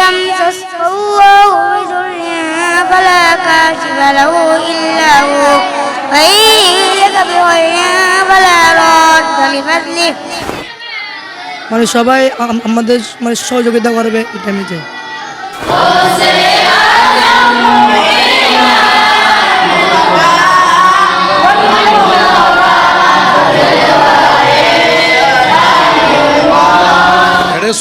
يمسسه الله بضر فلا كاشف له إلا هو وإن يجدك بغير فلا رد لفضله মানে সবাই আমাদের মানে সহযোগিতা করবে এটা আমি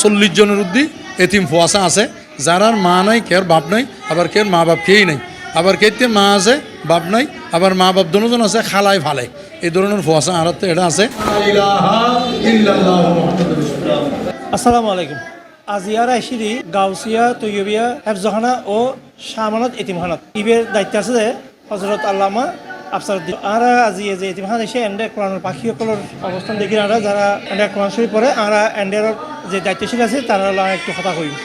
চল্লিশ জনের উদ্দি এতিম ফোয়াশা আছে। যার আর মা নাই কের বাপ নাই, আবার কের মা বাপ কেই নাই। আবার কেতে মা আছে, বাপ নাই, আবার মা বাপ দুজন আছে, খালাই ফালাই এই ধরনের ফোয়াশা আর এটা আছে। আসসালামু আলাইকুম। আজিয়ার আইসিরি গাউসিয়া, তৈয়বিয়া হেফজখানা ও শাহমানত এতিমখানাত। ইবের দায়িত্ব আছে যে হজরত আল্লামা আফসারুদ্দিন আরা আজি যে এতিমখান এসে এন্ডে কোরআনের পাখিসকলের অবস্থান দেখি আরা, যারা এন্ডে কোরআন শরীফ পড়ে, আরা এন্ডের যে দায়িত্বশীল আছে, তারা একটু কথা কইম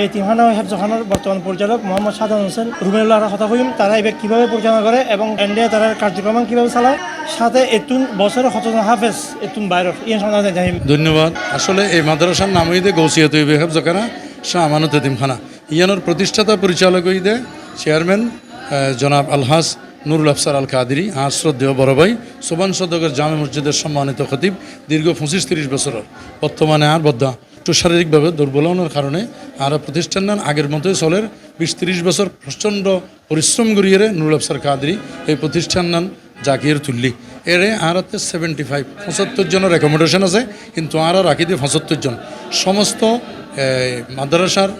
এই ও হেফজখানার বর্তমান পরিচালক মোহাম্মদ সাদান হোসেন রুমেনুল্লাহ কথা কইম তারা এবার কীভাবে পরিচালনা করে এবং এন্ডে তারা কার্যক্রম কীভাবে চালায়? সাথে এতুন বছরের হতজন হাফেজ, এতুন বাইরের ইয়ে সন্ধানে জানিম ধন্যবাদ। আসলে এই মাদ্রাসার নাম হইতে গৌসিয়াত বেহেব জকানা শাহ আমানত এতিমখানা। ইয়ানোর প্রতিষ্ঠাতা পরিচালক হইতে চেয়ারম্যান জনাব আলহাস নুরুল আফসার আল কাদিরি আর শ্রদ্ধেয় বড় ভাই, সোবান সদকের জামে মসজিদের সম্মানিত খতিব, দীর্ঘ পঁচিশ তিরিশ বছরের। বর্তমানে আর বদ্ধা, একটু শারীরিকভাবে দুর্বল হওয়ার কারণে আর প্রতিষ্ঠান আগের মতোই চলের। বিশ তিরিশ বছর প্রচণ্ড পরিশ্রম করিয়ে নুরুল আফসার কাদিরি এই প্রতিষ্ঠান নেন জাকির তুল্লি। এরে আর হাতে সেভেন্টি ফাইভ পঁচাত্তর জনের রেকমেন্ডেশন আছে, কিন্তু আর রাখি দিয়ে পঁচাত্তর জন। সমস্ত মাদ্রাসার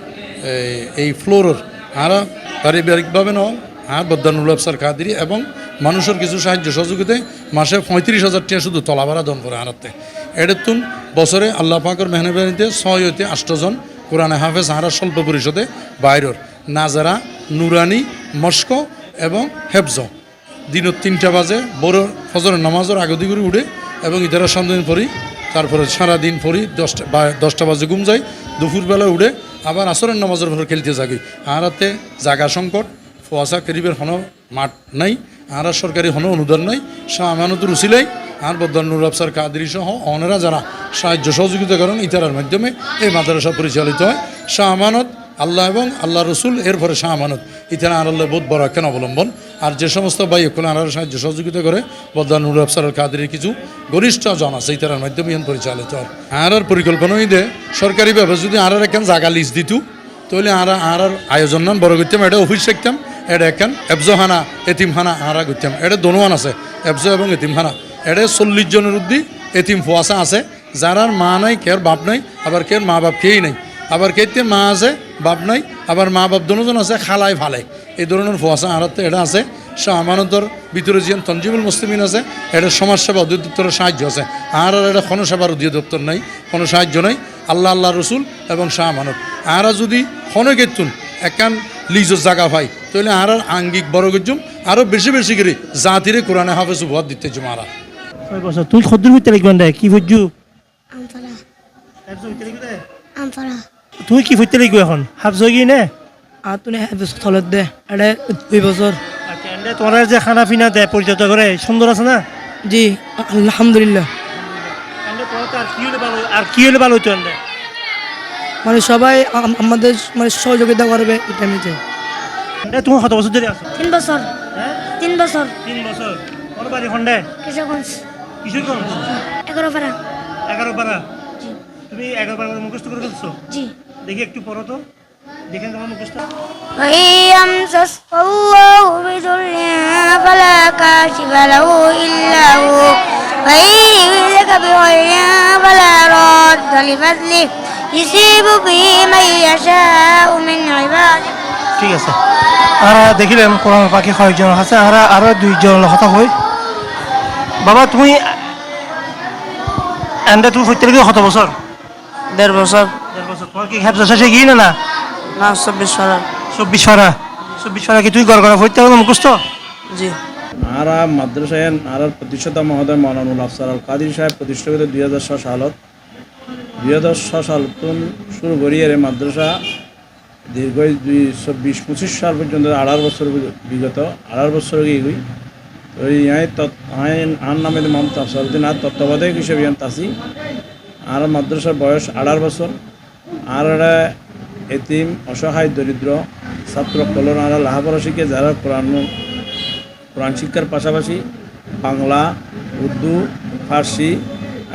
এই ফ্লোরের আর পারিবারিকভাবে নয় আর বদানুল আফসার কাদিরি এবং মানুষের কিছু সাহায্য সহযোগিতায় মাসে পঁয়ত্রিশ হাজার টাকা শুধু তলাভাড়া দন করে আনাতে। এটাতুন বছরে আল্লাহ পাকের মেহনবানিতে ছয় হইতে আষ্টজন কোরআনে হাফেজ হারা স্বল্প পরিষদে বাইরের নাজারা, নুরানি, মস্কো এবং হেফজ। দিনের তিনটা বাজে বড় ফজরের নামাজের আগদি করে উঠে এবং ইতারা সন্ধ্যা পড়ি, তারপরে সারাদিন পড়ি, দশটা দশটা বাজে ঘুম যাই দুপুরবেলা উঠে আবার আসরের নামাজের ভর খেলতে যাগি আর হাতে জাগা সংকট ফোয়াশা করিবের হন মাঠ নাই আর সরকারি হন অনুদান নাই শাহ আমানতুর উসিলাই আর বদান নুর আফসার কাদরি সহ অনেরা যারা সাহায্য সহযোগিতা করেন ইতারার মাধ্যমে এই মাদ্রাসা পরিচালিত হয়। শাহ আমানত আল্লাহ এবং আল্লাহ রসুল এরপরে শাহ আমানত। ইতারা আর আল্লাহ বোধ বড় কেন অবলম্বন আর যে সমস্ত ভাই এখন আর সাহায্য সহযোগিতা করে বদান নুর আফসার কাদের কিছু গরিষ্ঠ জন আছে ইতারার মাধ্যমে ইহান পরিচালিত হয়। আর আর পরিকল্পনা হইতে সরকারিভাবে যদি আর একখান জায়গা লিস্ট দিত তাহলে আর আর আয়োজন নাম বড় করতাম এটা অফিস রাখতাম এটা একখান এফজোহানা এতিমখানা আরা করতাম এটা দোনোয়ান আছে, এফজো এবং এতিমখানা এটা চল্লিশ জনের উদ্দি এতিম ফোয়াশা আছে যার আর মা নাই কের বাপ নাই, আবার কের মা বাপ কেই নাই। আবার কেতে মা আছে, বাপ নাই, আবার মা বাপ দুজন আছে, খালাই ফালাই। এই ধরনের ফোয়াশা আর এটা আছে। আমানতর ভিতরে যে তঞ্জিবুল মুসলিমিন আছে এটা সমাজসেবা অধিদপ্তরের সাহায্য আছে। আর আর এটা কোনো সেবার অধিদপ্তর নাই, কোনো সাহায্য নাই। আল্লাহ আল্লাহ রসুল এবং শাহ আমানত। আরা যদি খনে গেতুন, একান লিজর জায়গা পাই তাহলে আর আর আঙ্গিক বড় গজ্জুম আরও বেশি বেশি করে জাতিরে কোরআনে হাফেজ উপহার দিতে জমারা ছয় বছর তুই খদ্দুর হইতে লিখবেন দে কি আমতলা তুই কি ফুটতে লিখব এখন? হাফজ গিয়ে নে। আর তুমি হেফেজ থলত দে এটা দুই বছর। আচ্ছা তোমার যে খানা পিনা দেয় পরিচর্যা করে সুন্দর আছে না? জি আলহামদুলিল্লাহ। আর কি হলে ভালো আর কি হলে ভালো হইতো মানে সবাই আমাদের মানে সহযোগিতা করবে এটা আমি চাই এটা তুমি কত বছর ধরে আছো? তিন বছর। হ্যাঁ? তিন বছর। তিন বছর। কোন বাড়ি খন্ডে কিশোরগঞ্জ। কিশোরগঞ্জ? এগারো পাড়া এগারো পাড়া তুমি এগারো পাড়া মুখস্থ করে ফেলছো? জি। দেখি একটু পড়ো তো। দেখেন তোমার মুখস্থ। আইয়াম সাসাল্লাহু বিদুল্লিন ফালা কাশিফা লাহু ইল্লা হু ওয়া ইয়াহদিকা বিওয়াইয়া ফালা রাদ্দা লিফাদলিহি يصيب به من يشاء من عباده ঠিক আছে আর দেখিলেন কোরআন পাখি কয়েকজন আছে আর আরো দুইজন কথা কই বাবা তুমি এন্ডে তুমি ফুটতে লিখে কত বছর দেড় বছর দেড় বছর তোমার কি খেপসা শেষে গিয়ে না না না চব্বিশ সালের চব্বিশ ফারা চব্বিশ ফারা কি তুই গড় গড়া ফুটতে হবে মুখস্থ জি আরা মাদ্রাসায় আরার প্রতিষ্ঠাতা মহোদয় মৌলানুল আফসার আল কাদির সাহেব প্রতিষ্ঠা করে দুই হাজার ছ সালত ছ সাল শুরু করিয়ে মাদ্রাসা দীর্ঘ দুই চব্বিশ পঁচিশ সাল পর্যন্ত আড়ার বছর বিগত, আড়ার বছর গিয়ে গই? তো ইয়াই আন নামে মমতা আফসারুদ্দিন আর তত্ত্বাবধায়ক হিসেবে ইয়ান তাসি। আর মাদ্রাসার বয়স আড়ার বছর। আর এতিম, অসহায়, দরিদ্র, ছাত্র, কলন আর লাহাপড়া শিখে যারা কোরআন কোরআন শিক্ষার পাশাপাশি বাংলা, উর্দু, ফার্সি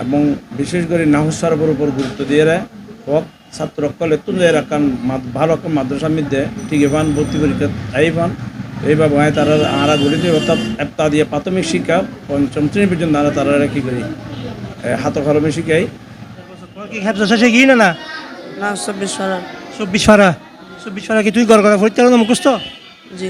এবং বিশেষ করে নাহুসারফের উপর গুরুত্ব দিয়ে হক ছাত্র সকলে তুলে রাখান মাদ- ভালো একটা মাদ্রাসার মধ্যে ঠিক এবার ভর্তি পরীক্ষা এই পান এইভাবে হয় তারা আরা গড়িত অর্থাৎ একটা দিয়ে প্রাথমিক শিক্ষা পঞ্চম শ্রেণি পর্যন্ত আরা তারা কি করি হাত কলমে শিখাই। শেষে গিয়ে না না? চব্বিশ সালের চব্বিশ ফারা চব্বিশ ফারা কি তুই গড় করা পরীক্ষা মুখস্থ? জি।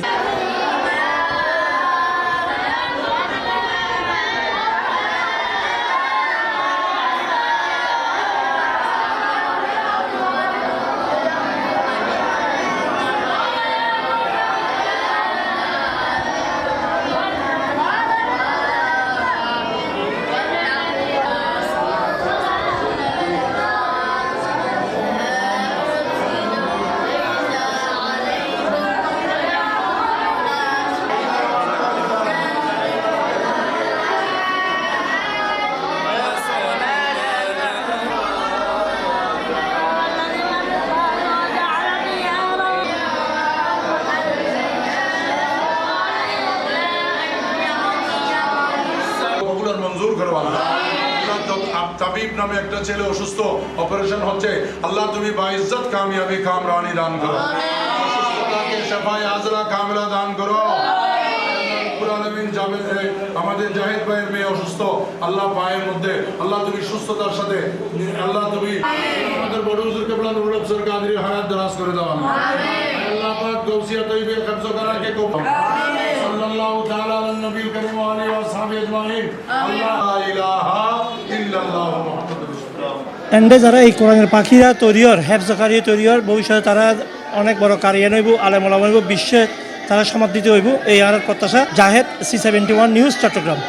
কবুল মঞ্জুর করো আল্লাহ। আল্লাহ, তাবিব নামে একটা ছেলে অসুস্থ অপারেশন হচ্ছে। আল্লাহ তুমি বা কামিয়াবি কামরানি দান করো। অসুস্থতাকে শেফায়ে আজরা কামিলা দান করো। রব্বুল আলামিন জাবেদ এ, আমাদের জাহিদ ভাইয়ের মেয়ে অসুস্থ। আল্লাহ পায়ের মধ্যে আল্লাহ তুমি সুস্থতার সাথে আল্লাহ তুমি আমাদের বড় আফসর কাদরি হায়াত দারাজ করে দাও আল্লাহ পাক গৌসিয়া তৈবে কবজ করাকে কবুল সাল্লাল্লাহু তাআলা আলান নবীল করিম ওয়া আলিহি ওয়া সাহবিহি আজমাইন। আল্লাহ লা ইলাহা ইল্লাল্লাহ মুহাম্মাদুর রাসূলুল্লাহ। এন্ডে যারা এই কোরআনের পাখিরা তৈরিয়র হেফজকারী তৈরিয়র ভবিষ্যতে তারা অনেক বড় কারিয়ান হইব আলেম ওলামা হইব বিশ্বে তারা সমাদৃত হইব। এই আর প্রত্যাশা Zahed C seventy one news Chittagong.